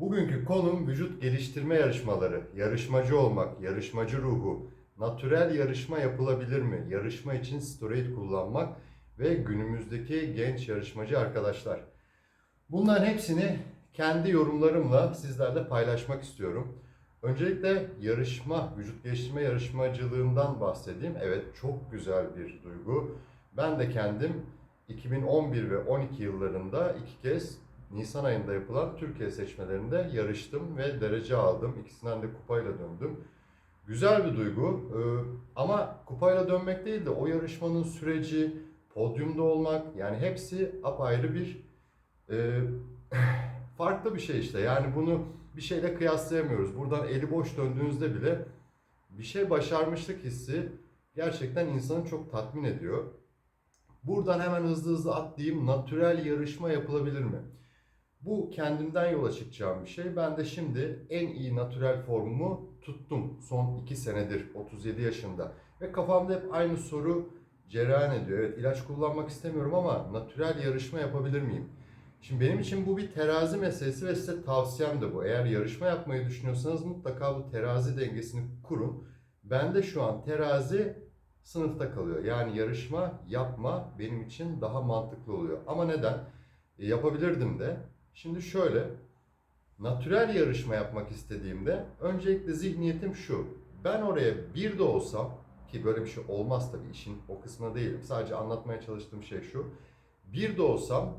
Bugünkü konum vücut geliştirme yarışmaları, yarışmacı olmak, yarışmacı ruhu, natürel yarışma yapılabilir mi, yarışma için steroid kullanmak ve günümüzdeki genç yarışmacı arkadaşlar. Bunların hepsini kendi yorumlarımla sizlerle paylaşmak istiyorum. Öncelikle yarışma, vücut geliştirme yarışmacılığından bahsedeyim. Evet çok güzel bir duygu. Ben de kendim 2011 ve 12 yıllarında iki kez Nisan ayında yapılan Türkiye seçmelerinde yarıştım ve derece aldım. İkisinden de kupayla döndüm. Güzel bir duygu ama kupayla dönmek değil de o yarışmanın süreci, podyumda olmak yani hepsi apayrı bir farklı bir şey işte. Yani bunu bir şeyle kıyaslayamıyoruz. Buradan eli boş döndüğünüzde bile bir şey başarmışlık hissi gerçekten insanı çok tatmin ediyor. Buradan hemen hızlı hızlı atlayayım. Natürel yarışma yapılabilir mi? Bu kendimden yola çıkacağım bir şey. Ben de şimdi en iyi natürel formumu tuttum son 2 senedir 37 yaşında. Ve kafamda hep aynı soru cereyan ediyor. Evet ilaç kullanmak istemiyorum ama natürel yarışma yapabilir miyim? Şimdi benim için bu bir terazi meselesi ve size tavsiyem de bu. Eğer yarışma yapmayı düşünüyorsanız mutlaka bu terazi dengesini kurun. Bende şu an terazi sınıfta kalıyor. Yani yarışma yapma benim için daha mantıklı oluyor. Ama neden? E, yapabilirdim de. Şimdi şöyle, natürel yarışma yapmak istediğimde öncelikle zihniyetim şu. Ben oraya bir de olsam ki böyle bir şey olmaz tabii işin o kısmına değilim. Sadece anlatmaya çalıştığım şey şu. Bir de olsam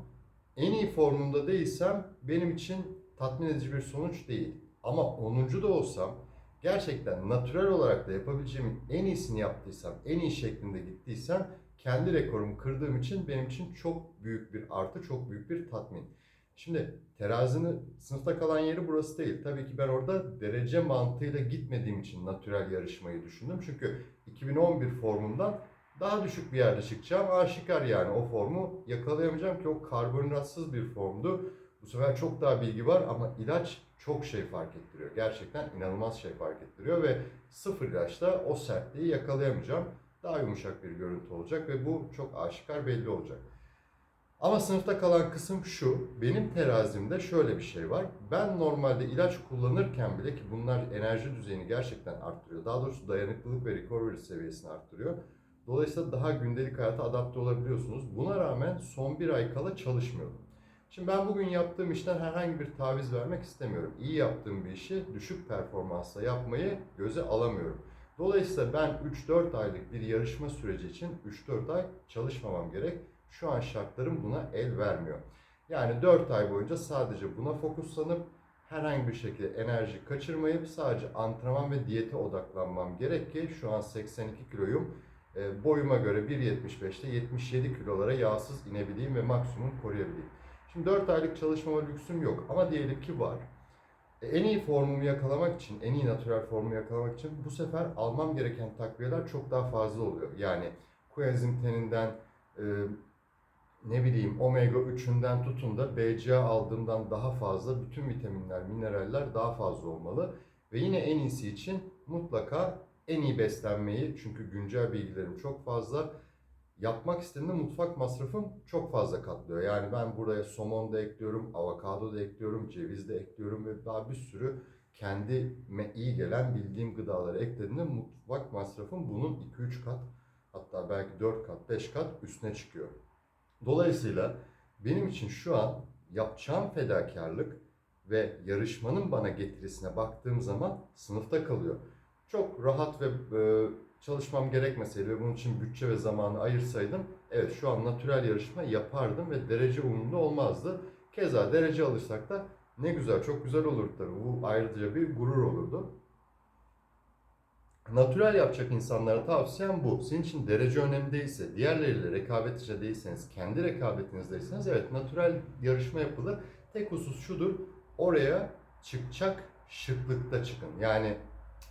en iyi formumda değilsem benim için tatmin edici bir sonuç değil. Ama 10. da olsam gerçekten natürel olarak da yapabileceğimin en iyisini yaptıysam, en iyi şeklinde gittiysem kendi rekorumu kırdığım için benim için çok büyük bir artı, çok büyük bir tatmin. Şimdi terazinin sınıfta kalan yeri burası değil. Tabii ki ben orada derece mantığıyla gitmediğim için natürel yarışmayı düşündüm. Çünkü 2011 formundan daha düşük bir yerde çıkacağım. Aşikar yani o formu yakalayamayacağım ki o karbonhidratsız bir formdu. Bu sefer çok daha bilgi var ama ilaç çok şey fark ettiriyor. Gerçekten inanılmaz şey fark ettiriyor ve sıfır ilaçla o sertliği yakalayamayacağım. Daha yumuşak bir görüntü olacak ve bu çok aşikar belli olacak. Ama sınıfta kalan kısım şu. Benim terazimde şöyle bir şey var. Ben normalde ilaç kullanırken bile ki bunlar enerji düzeyini gerçekten arttırıyor. Daha doğrusu dayanıklılık ve recovery seviyesini arttırıyor. Dolayısıyla daha gündelik hayata adapte olabiliyorsunuz. Buna rağmen son bir ay kala çalışmıyordum. Şimdi ben bugün yaptığım işten herhangi bir taviz vermek istemiyorum. İyi yaptığım bir işi düşük performansla yapmayı göze alamıyorum. Dolayısıyla ben 3-4 aylık bir yarışma süreci için 3-4 ay çalışmamam gerek. Şu an şartlarım buna el vermiyor. Yani 4 ay boyunca sadece buna fokuslanıp herhangi bir şekilde enerji kaçırmayıp sadece antrenman ve diyete odaklanmam gerek ki şu an 82 kiloyum. E, boyuma göre 1.75'te 77 kilolara yağsız inebileyim ve maksimum koruyabileyim. Şimdi 4 aylık çalışmama lüksüm yok ama diyelim ki var. E, en iyi formumu yakalamak için, en iyi natürel formumu yakalamak için bu sefer almam gereken takviyeler çok daha fazla oluyor. Yani koenzim teninden, e, ne bileyim omega 3'ünden tutun da BCA aldığımdan daha fazla bütün vitaminler, mineraller daha fazla olmalı. Ve yine en iyisi için mutlaka en iyi beslenmeyi çünkü güncel bilgilerim çok fazla yapmak istediğimde mutfak masrafım çok fazla katlıyor. Yani ben buraya somon da ekliyorum, avokado da ekliyorum, ceviz de ekliyorum ve daha bir sürü kendime iyi gelen bildiğim gıdaları eklediğimde mutfak masrafım bunun 2-3 kat hatta belki 4 kat, 5 kat üstüne çıkıyor. Dolayısıyla benim için şu an yapacağım fedakarlık ve yarışmanın bana getirisine baktığım zaman sınıfta kalıyor. Çok rahat ve e, çalışmam gerekmeseydi ve bunun için bütçe ve zamanı ayırsaydım evet şu an natürel yarışma yapardım ve derece umurumda olmazdı. Keza derece alırsak da ne güzel, çok güzel olurdu tabii. Bu ayrıca bir gurur olurdu. Natürel yapacak insanlara tavsiyem bu. Senin için derece önemli değilse, diğerleriyle rekabet değilseniz, kendi rekabetinizdeyseniz evet natürel yarışma yapılır. Tek husus şudur, oraya çıkacak şıklıkta çıkın. Yani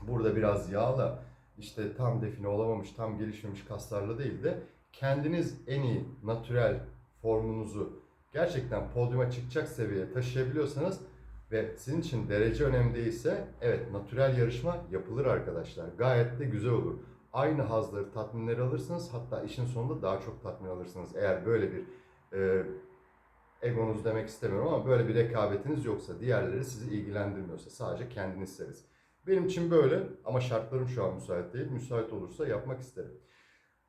burada biraz yağla, işte tam define olamamış, tam gelişmemiş kaslarla değil de kendiniz en iyi natürel formunuzu gerçekten podyuma çıkacak seviyeye taşıyabiliyorsanız ve sizin için derece önemli değilse evet natürel yarışma yapılır arkadaşlar. Gayet de güzel olur. Aynı hazları, tatminleri alırsınız. Hatta işin sonunda daha çok tatmin alırsınız. Eğer böyle bir e, egonuz demek istemiyorum ama böyle bir rekabetiniz yoksa, diğerleri sizi ilgilendirmiyorsa sadece kendinizseniz. Benim için böyle ama şartlarım şu an müsait değil. Müsait olursa yapmak isterim.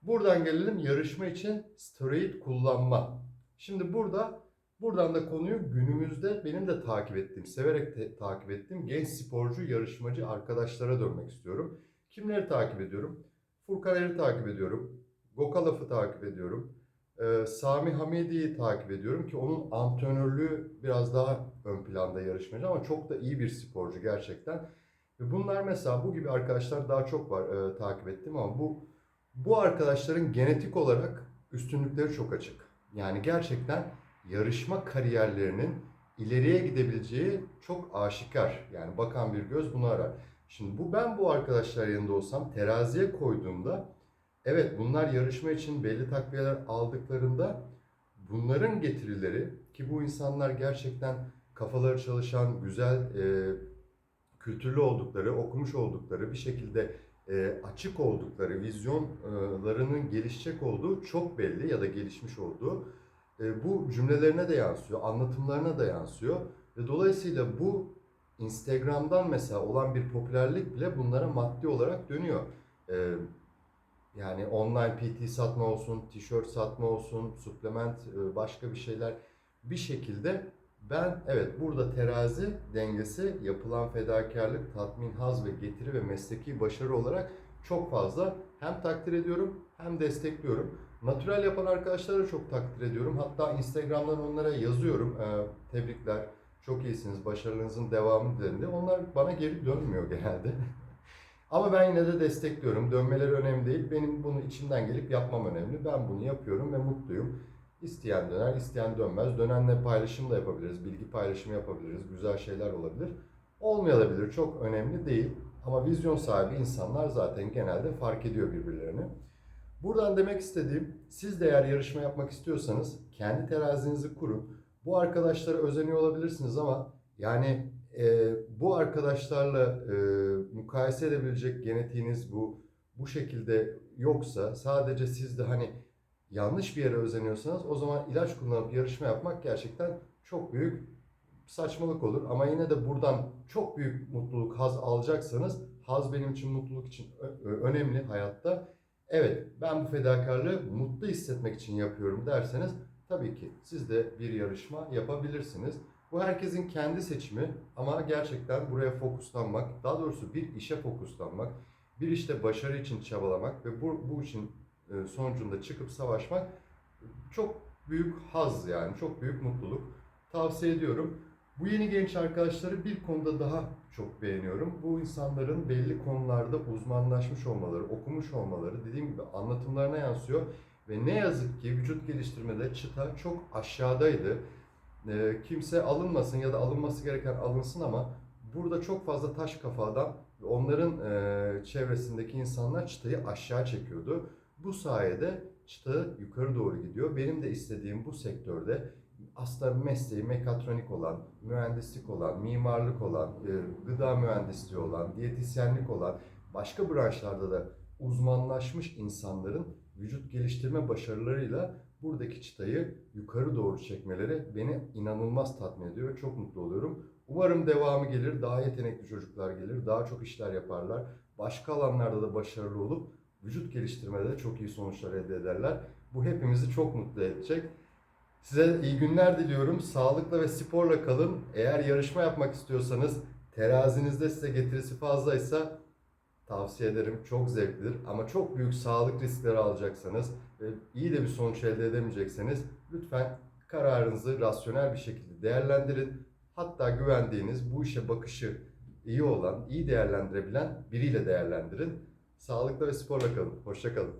Buradan gelelim yarışma için steroid kullanma. Şimdi burada buradan da konuyu günümüzde benim de takip ettiğim, severek te- takip ettiğim genç sporcu, yarışmacı arkadaşlara dönmek istiyorum. Kimleri takip ediyorum? Furkan Er'i takip ediyorum. Gokalaf'ı takip ediyorum. Ee, Sami Hamidi'yi takip ediyorum ki onun antrenörlüğü biraz daha ön planda yarışmacı ama çok da iyi bir sporcu gerçekten. Ve bunlar mesela bu gibi arkadaşlar daha çok var e, takip ettim ama bu bu arkadaşların genetik olarak üstünlükleri çok açık. Yani gerçekten yarışma kariyerlerinin ileriye gidebileceği çok aşikar. Yani bakan bir göz bunu arar. Şimdi bu ben bu arkadaşlar yanında olsam teraziye koyduğumda evet bunlar yarışma için belli takviyeler aldıklarında bunların getirileri ki bu insanlar gerçekten kafaları çalışan, güzel, e, kültürlü oldukları, okumuş oldukları, bir şekilde e, açık oldukları, vizyonlarının gelişecek olduğu çok belli ya da gelişmiş olduğu e, bu cümlelerine de yansıyor, anlatımlarına da yansıyor ve dolayısıyla bu Instagram'dan mesela olan bir popülerlik bile bunlara maddi olarak dönüyor. E, yani online PT satma olsun, tişört satma olsun, suplement, e, başka bir şeyler bir şekilde ben evet burada terazi dengesi yapılan fedakarlık, tatmin, haz ve getiri ve mesleki başarı olarak çok fazla hem takdir ediyorum hem destekliyorum. Natürel yapan arkadaşları çok takdir ediyorum. Hatta Instagram'dan onlara yazıyorum. Ee, tebrikler, çok iyisiniz, başarınızın devamı dediğinde onlar bana geri dönmüyor genelde. Ama ben yine de destekliyorum. Dönmeleri önemli değil. Benim bunu içimden gelip yapmam önemli. Ben bunu yapıyorum ve mutluyum. İsteyen döner, isteyen dönmez. Dönenle paylaşım da yapabiliriz. Bilgi paylaşımı yapabiliriz. Güzel şeyler olabilir. Olmayabilir. Çok önemli değil. Ama vizyon sahibi insanlar zaten genelde fark ediyor birbirlerini. Buradan demek istediğim, siz de eğer yarışma yapmak istiyorsanız kendi terazinizi kurun. Bu arkadaşlara özeniyor olabilirsiniz ama yani e, bu arkadaşlarla e, mukayese edebilecek genetiğiniz bu bu şekilde yoksa sadece siz de hani yanlış bir yere özeniyorsanız o zaman ilaç kullanıp yarışma yapmak gerçekten çok büyük saçmalık olur. Ama yine de buradan çok büyük mutluluk, haz alacaksanız haz benim için mutluluk için önemli hayatta. Evet ben bu fedakarlığı mutlu hissetmek için yapıyorum derseniz tabii ki siz de bir yarışma yapabilirsiniz. Bu herkesin kendi seçimi ama gerçekten buraya fokuslanmak, daha doğrusu bir işe fokuslanmak, bir işte başarı için çabalamak ve bu, bu işin e, sonucunda çıkıp savaşmak çok büyük haz yani çok büyük mutluluk. Tavsiye ediyorum. Bu yeni genç arkadaşları bir konuda daha çok beğeniyorum. Bu insanların belli konularda uzmanlaşmış olmaları, okumuş olmaları dediğim gibi anlatımlarına yansıyor. Ve ne yazık ki vücut geliştirmede çıta çok aşağıdaydı. Ee, kimse alınmasın ya da alınması gereken alınsın ama burada çok fazla taş kafadan onların e, çevresindeki insanlar çıtayı aşağı çekiyordu. Bu sayede çıta yukarı doğru gidiyor. Benim de istediğim bu sektörde aslında mesleği mekatronik olan, mühendislik olan, mimarlık olan, e, gıda mühendisliği olan, diyetisyenlik olan, başka branşlarda da uzmanlaşmış insanların vücut geliştirme başarılarıyla buradaki çıtayı yukarı doğru çekmeleri beni inanılmaz tatmin ediyor çok mutlu oluyorum. Umarım devamı gelir, daha yetenekli çocuklar gelir, daha çok işler yaparlar. Başka alanlarda da başarılı olup vücut geliştirmede de çok iyi sonuçlar elde ederler. Bu hepimizi çok mutlu edecek. Size iyi günler diliyorum. Sağlıkla ve sporla kalın. Eğer yarışma yapmak istiyorsanız terazinizde size getirisi fazlaysa tavsiye ederim. Çok zevklidir. Ama çok büyük sağlık riskleri alacaksanız ve iyi de bir sonuç elde edemeyecekseniz lütfen kararınızı rasyonel bir şekilde değerlendirin. Hatta güvendiğiniz, bu işe bakışı iyi olan, iyi değerlendirebilen biriyle değerlendirin. Sağlıkla ve sporla kalın. Hoşça kalın.